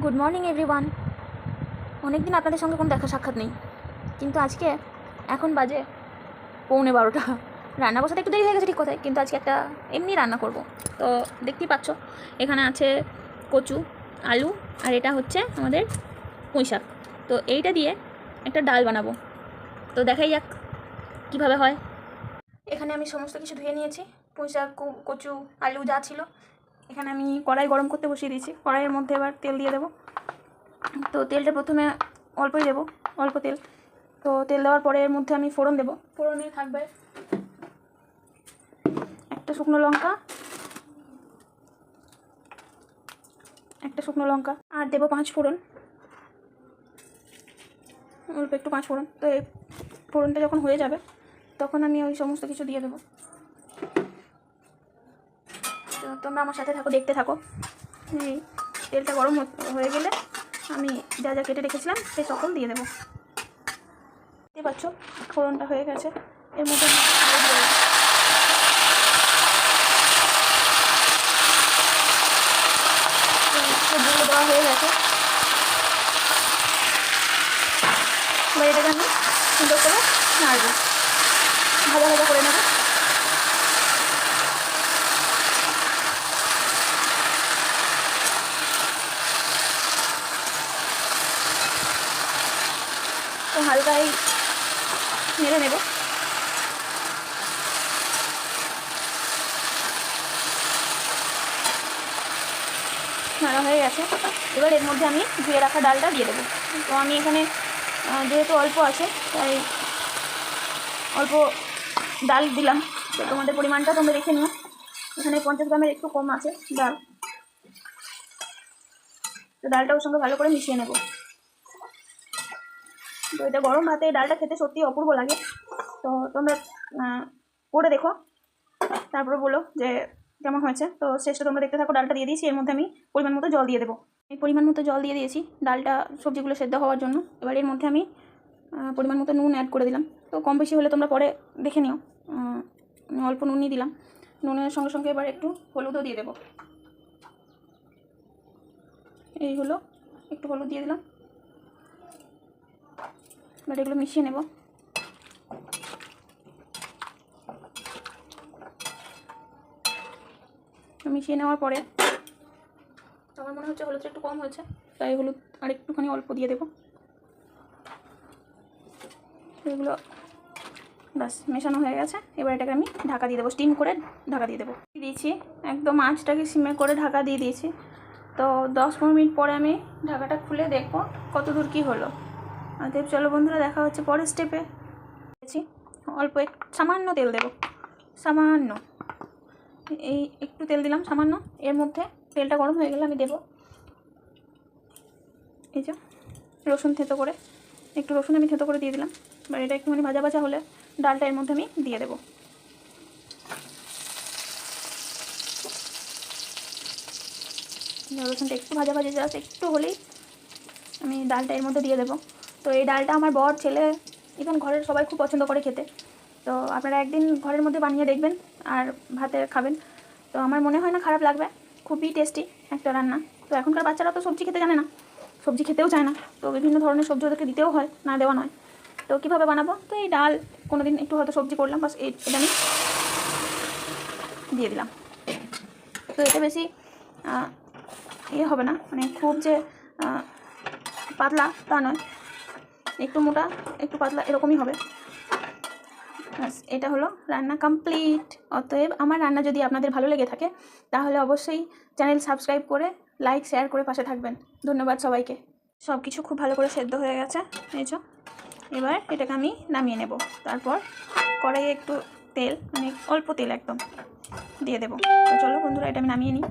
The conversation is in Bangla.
গুড মর্নিং এভরিওয়ান অনেকদিন আপনাদের সঙ্গে কোনো দেখা সাক্ষাৎ নেই। কিন্তু আজকে এখন বাজে পৌনে বারোটা। রান্না বসাতে একটু দেরি হয়ে গেছে ঠিক কথায়, কিন্তু আজকে একটা এমনি রান্না করব। তো দেখতেই পাচ্ছ, এখানে আছে কচু, আলু, আর এটা হচ্ছে আমাদের পুঁই শাক। তো এইটা দিয়ে একটা ডাল বানাবো। তো দেখাই যাক কীভাবে হয়। এখানে আমি সমস্ত কিছু ধুয়ে নিয়েছি। পুঁই শাক কচু, আলু যা ছিল এখানে আমি কড়াই গরম করতে বসিয়ে দিয়েছি। কড়াইয়ের মধ্যে এবার তেল দিয়ে দেবো। তো তেলটা প্রথমে অল্পই দেবো, অল্প তেল। তো তেল দেওয়ার পরে এর মধ্যে আমি ফোড়ন দেবো। ফোড়নে থাকবে একটা শুকনো লঙ্কা, একটা শুকনো লঙ্কা, আর দেবো পাঁচ ফোড়ন। অল্প একটু পাঁচ ফোড়ন। তো এই ফোড়নটা যখন হয়ে যাবে, তখন আমি ওই সমস্ত কিছু দিয়ে দেবো। তোমরা আমার সাথে থাকো, দেখতে থাকো। তেলটা গরম হয়ে গেলে আমি যা যা কেটে রেখেছিলাম সে সকল দিয়ে দেবো। দেখতে পাচ্ছ, ফোড়নটা হয়ে গেছে। এর মধ্যে হয়ে গেছে। এটাকে আমি সুন্দর করে নাড়বো। ভাজা ভাজা করে নেব। তো হালকাই নেড়ে নেব। নাড়া হয়ে গেছে। এবার এর মধ্যে আমি ধুয়ে রাখা ডালটা দিয়ে দেবো। তো আমি এখানে যেহেতু অল্প আছে, তাই অল্প ডাল দিলাম। তো তোমাদের পরিমাণটা তোমরা দেখে নিও। এখানে পঞ্চাশ গ্রামের একটু কম আছে ডাল। তো ডালটা ওর সঙ্গে ভালো করে মিশিয়ে নেব। তো এটা গরম ভাতে ডালটা খেতে সত্যি অপূর্ব লাগে। তো তোমরা করে দেখো। তারপরে বলো যে কেমন হয়েছে। তো শেষটা তোমরা দেখতে থাকো ডালটা দিয়ে দিয়েছি। এর মধ্যে আমি পরিমাণ মতো জল দিয়ে দেবো। এই পরিমাণ মতো জল দিয়ে দিয়েছি ডালটা সবজিগুলো সেদ্ধ হওয়ার জন্য। এবার এর মধ্যে আমি পরিমাণ মতো নুন অ্যাড করে দিলাম। তো কম বেশি হলে তোমরা পরে দেখে নিও। আমি অল্প নুনই দিলাম। নুনের সঙ্গে সঙ্গে এবার একটু হলুদও দিয়ে দেবো। এই হলো, একটু হলুদ দিয়ে দিলাম। এবার এগুলো মিশিয়ে নেব। মিশিয়ে নেওয়ার পরে আমার মনে হচ্ছে হলুদটা একটু কম হয়েছে, তাই হলুদ আর একটুখানি অল্প দিয়ে দেবো। এগুলো ব্যাস, মেশানো হয়ে গেছে। এবার এটাকে আমি ঢাকা দিয়ে দেবো, স্টিম করে ঢাকা দিয়ে দেবো। দিয়েছি, একদম আঁচটাকে সিমে করে ঢাকা দিয়ে দিয়েছি। তো দশ পনেরো মিনিট পরে আমি ঢাকাটা খুলে দেখব কত দূর কী হলো। অতএব চলো বন্ধুরা, দেখা হচ্ছে পরের স্টেপে অল্প এক, সামান্য তেল দেবো। সামান্য। এই একটু তেল দিলাম, সামান্য। এর মধ্যে তেলটা গরম হয়ে গেলে আমি দেবো। এই যে, রসুন থেতো করে। একটু রসুন আমি থেতো করে দিয়ে দিলাম। এবার এটা একটুখানি ভাজা ভাজা হলে ডালটা এর মধ্যে আমি দিয়ে দেবো। রসুনটা একটু ভাজা ভাজা জাস্ট একটু হলেই আমি ডালটা এর মধ্যে দিয়ে দেবো। তো এই ডালটা আমার বর, ছেলে ইভেন ঘরের সবাই খুব পছন্দ করে খেতে। তো আপনারা একদিন ঘরের মধ্যে বানিয়ে দেখবেন আর ভাতে খাবেন। তো আমার মনে হয় না খারাপ লাগবে, খুবই টেস্টি একটা রান্না। তো এখনকার বাচ্চারা তো সবজি খেতে জানে না, সবজি খেতেও চায় না। তো বিভিন্ন ধরনের সবজি ওদেরকে দিতেও হয়, না দেওয়া নয়। তো কীভাবে বানাবো? তো এই ডাল কোনো দিন একটু হয়তো সবজি করলাম, বাস এটা আমি দিয়ে দিলাম। তো এটা বেশি ইয়ে হবে না মানে খুব যে পাতলা তা নয়। একটু মোটা, একটু পাতলা, এরকমই হবে। এটা হলো রান্না কমপ্লিট অতএব আমার রান্না যদি আপনাদের ভালো লেগে থাকে, তাহলে অবশ্যই চ্যানেল সাবস্ক্রাইব করে লাইক শেয়ার করে পাশে থাকবেন। ধন্যবাদ সবাইকে। সব কিছু খুব ভালো করে সেদ্ধ হয়ে গেছে, এই যে। এবার এটাকে আমি নামিয়ে নেব। তারপর কড়াইয়ে একটু তেল মানে অল্প তেল একদম, দিয়ে দেবো। তো চলো বন্ধুরা, এটা আমি নামিয়ে নিই।